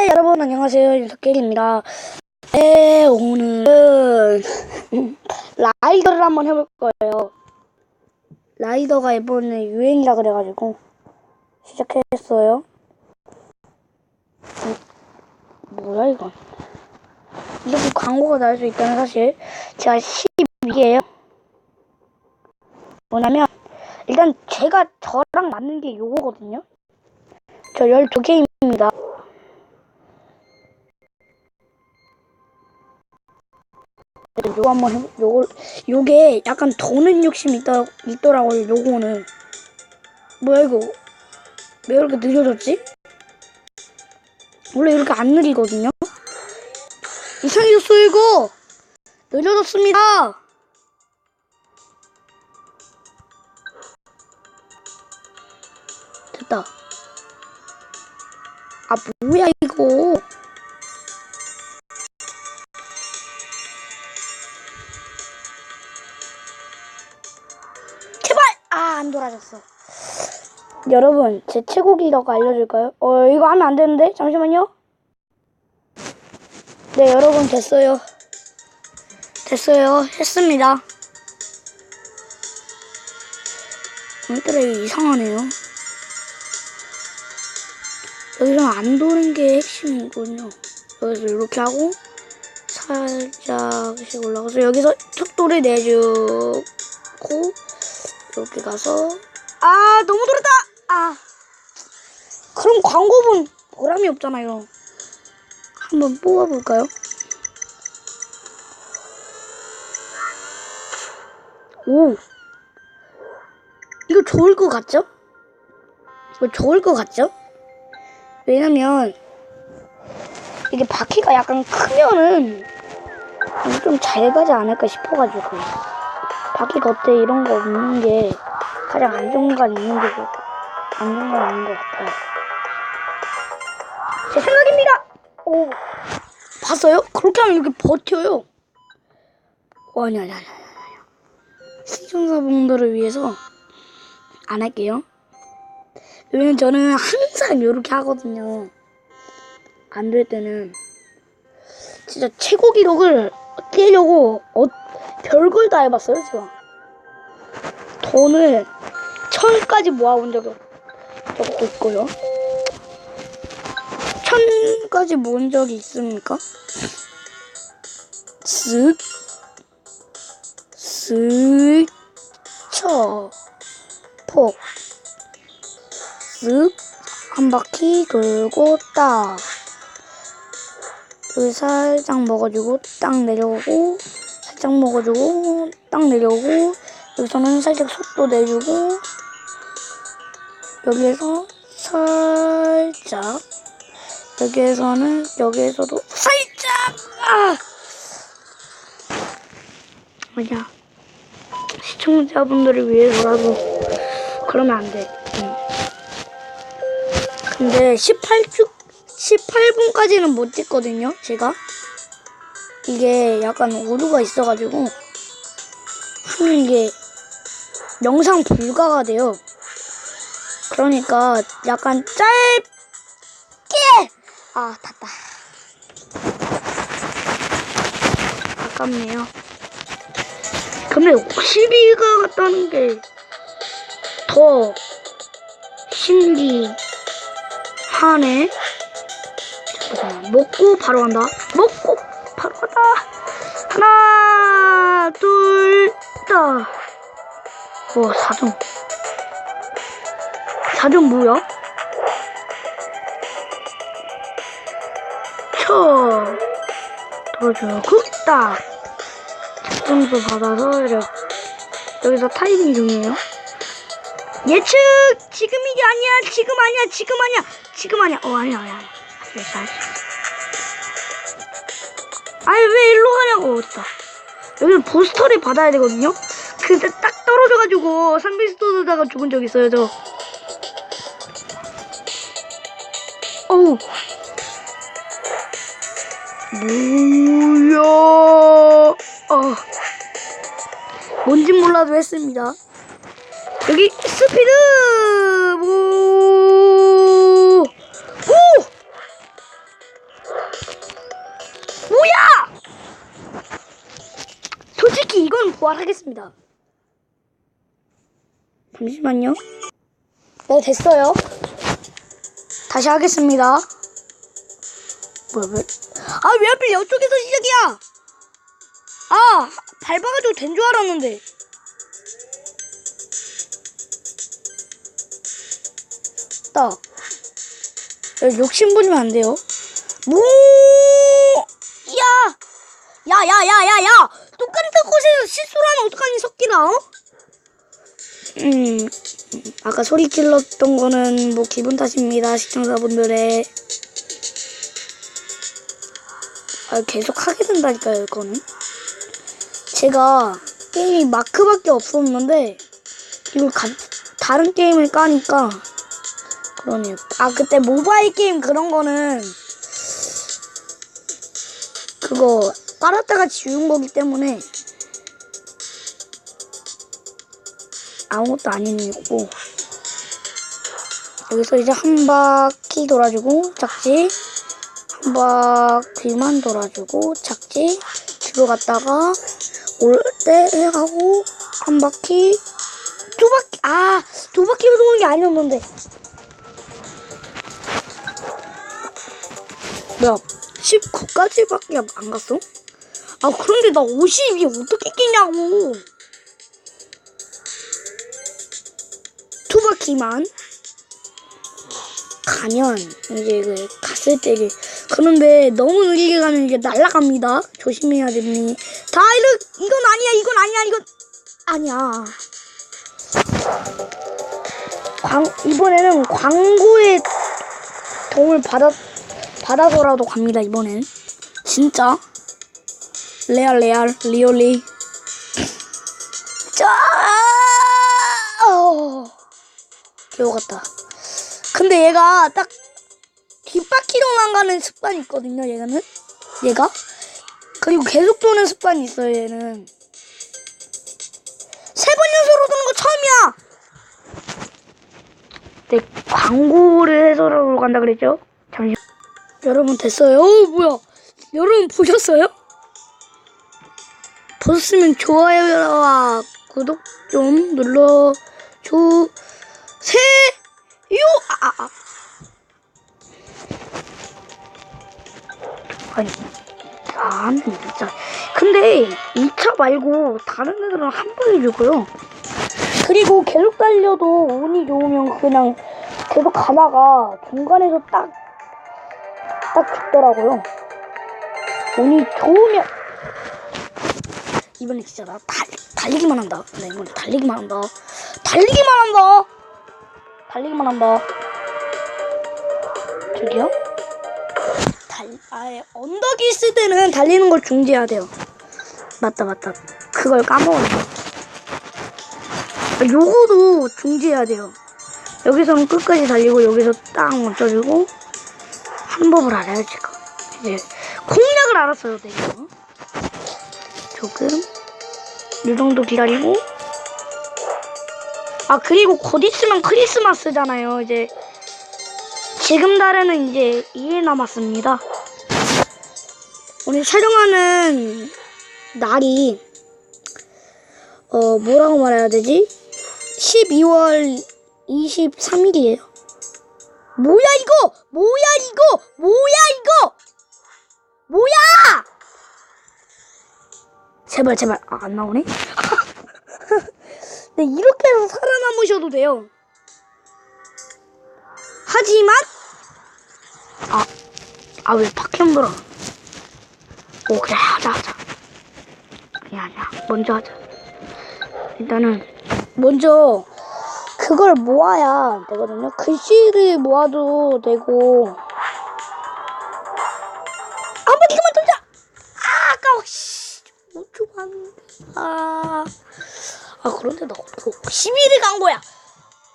여러분 안녕하세요 윤석길입니다. 네 오늘은 라이더를 한번 해볼 거예요. 라이더가 이번에 유행이라 그래가지고 시작했어요. 음, 뭐야 이건? 이렇게 광고가 나올 수 있다는 사실 제가 12개예요. 뭐냐면 일단 제가 저랑 맞는 게 요거거든요. 저 12개입니다. 요거 한번 해, 요거, 요게 약간 도는 욕심이 있더, 있더라고요, 요거는. 뭐야, 이거. 왜 이렇게 느려졌지? 원래 이렇게 안 느리거든요? 이상해졌어요, 이거! 느려졌습니다! 됐다. 아, 뭐야, 이거. 돌아졌어. 여러분, 제 최고 기록 알려줄까요? 어, 이거 하면 안 되는데? 잠시만요. 네, 여러분, 됐어요. 됐어요. 했습니다. 오늘따라 이상하네요. 여기서 안 도는 게 핵심이군요. 여기서 이렇게 하고, 살짝씩 올라가서, 여기서 속도를 내주고, 이렇게 가서 아 너무 돌았다. 아. 그럼 광고분 보람이 없잖아요. 한번 뽑아볼까요? 오. 이거 좋을 것 같죠? 이거 좋을 것 같죠? 왜냐면 이게 바퀴가 약간 크면은 좀 잘 가지 않을까 싶어가지고. 바퀴 겉에 이런 거 없는 게 가장 안정감 있는 게 좋- 안정감 있는 것 같아요. 제 생각입니다. 오, 봤어요? 그렇게 하면 이렇게 버텨요. 어, 아니 아니 아니 아니. 시청자분들을 위해서 안 할게요. 왜냐면 저는 항상 이렇게 하거든요. 안 될 때는 진짜 최고 기록을 깨려고 어, 별걸 다 해봤어요, 제가. 돈을 천까지 모아본 적이 있고요. 천까지 모은 적이 있습니까? 쓱, 쓱, 쳐, 폭, 쓱, 한 바퀴 돌고 딱. 여기 살짝 먹어주고 딱 내려오고 살짝 먹어주고 딱 내려오고 여기서는 살짝 속도 내주고 여기에서 살짝 여기에서는 여기에서도 살짝! 아! 뭐냐 시청자분들을 위해서라도 그러면 안돼. 응. 근데 18주 18분까지는 못 찍거든요 제가. 이게 약간 오류가 있어가지고. 하는 게 영상 불가가 돼요. 그러니까 약간 짧게 아 탔다. 아깝네요. 근데 52가 같다는 게 더 신기하네. 먹고 바로 간다. 먹고 바로 간다. 하나, 둘, 다. 와, 4점. 4점 뭐야? 쳐. 돌아주고, 딱. 점수 받아서, 이렇게. 여기서 타이밍 중이에요. 예측! 지금 이게 아니야! 지금 아니야! 지금 아니야! 지금 아니야! 어, 아니야, 아니야. 아니야. 아니, 왜 일로 가냐고, 어딨다. 여기서 부스터를 받아야 되거든요? 근데 딱 떨어져가지고 상비스토드다가 죽은 적 있어요, 저. 쌍무기 뭐야? 아. 뭔지 몰라도 했습니다. 여기 스피드! 뭐... 오! 뭐야! 솔직히 이건 부활하겠습니다. 잠시만요. 네 됐어요. 다시 하겠습니다. 뭐야, 왜? 아, 왜 하필 이쪽에서 시작이야? 아, 밟아가지고 된 줄 알았는데. 딱. 욕심 부리면 안 돼요. 무! 야! 야, 야, 야, 야, 야! 똑같은 곳에서 실수를 하면 어떡하니, 석기나, 어? 음, 아까 소리 질렀던 거는 뭐 기분 탓입니다, 시청자분들의. 아, 계속 하게 된다니까요, 이거는. 제가 게임이 마크밖에 없었는데, 이걸 가, 다른 게임을 까니까, 그러네요. 아, 그때 모바일 게임 그런 거는, 그거 깔았다가 지운 거기 때문에 아무것도 일이고. 여기서 이제 한 바퀴 돌아주고 착지. 한 바퀴만 돌아주고 착지. 뒤로 갔다가 올 때 해가고 한 바퀴 두 바퀴 아 두 바퀴 도는 게 아니었는데? 뭐야 19까지밖에 안 갔어? 아 그런데 나 50이 어떻게 끼냐고 두 바퀴만 가면 이제 그 갔을 때 이게 그런데 너무 느리게 가면 이게 날아갑니다. 조심해야 됩니다. 다 이거 이건 아니야 이건 아니야 이건 아니야. 광 이번에는 광고의 도움을 받아 받아서라도 갑니다 이번엔. 진짜? 레알 레알 리얼리 개우 같다. 근데 얘가 딱 뒷바퀴로만 가는 습관이 있거든요 얘는. 얘가? 그리고 계속 도는 습관이 있어요 얘는. 세 번 연속으로 도는 거 처음이야! 네 광고를 해서라도 간다 그랬죠? 잠시. 여러분 됐어요? 오 뭐야. 여러분 보셨어요? 보셨으면 좋아요와 구독 좀 눌러 주 세요. 아, 아, 아. 아니, 나는 진짜. 근데 2차 말고 다른 애들은 한 번에 죽어요. 그리고 계속 달려도 운이 좋으면 그냥 계속 가다가 중간에서 딱, 딱 죽더라고요. 운이 좋으면. 이번에 진짜 나 달, 달리기만 한다. 나 이번에 달리기만 한다. 달리기만 한다. 달리기만 한다. 저기요? 달, 아예 언덕이 있을 때는 달리는 걸 중지해야 돼요. 맞다, 맞다. 그걸 까먹었네. 아, 요거도 중지해야 돼요. 여기서는 끝까지 달리고 여기서 딱 멈춰주고 한 법을 알아요 지금. 이제 공략을 알았어요, 내가. 조금 이 정도 기다리고 아 그리고 곧 있으면 크리스마스잖아요. 이제 지금 달에는 이제 2일 남았습니다. 오늘 촬영하는 날이 어 뭐라고 말해야 되지? 12월 23일이에요. 뭐야 이거? 뭐야 이거? 뭐야 이거? 뭐야? 제발 제발. 아, 안 나오네. 네 이렇게 해서 살아남으셔도 돼요. 하지만 아 아 왜 박형 들어? 오 그래 하자 하자. 아니야 아니야 먼저 하자. 일단은 먼저 그걸 모아야 되거든요. 글씨를 모아도 되고. 한 바퀴만 돌자. 아 아까워. 씨. 5초만. 아. 아, 그런데 나 11일 간 거야.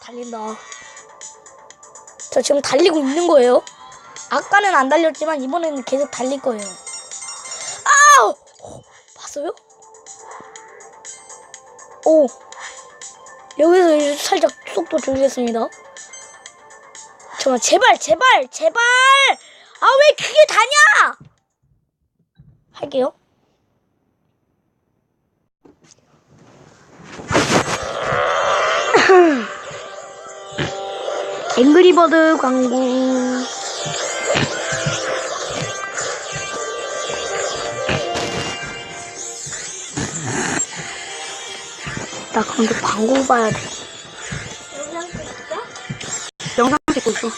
달린다. 저 지금 달리고 있는 거예요. 아까는 안 달렸지만 이번에는 계속 달릴 거예요. 아우! 어, 봤어요? 오. 여기서 살짝 속도 줄이겠습니다. 잠깐만, 제발, 제발, 제발! 아, 왜 그게 다냐! 할게요. 앵그리버드 광고. 나 근데 광고 봐야 돼. 영상 찍고 있어.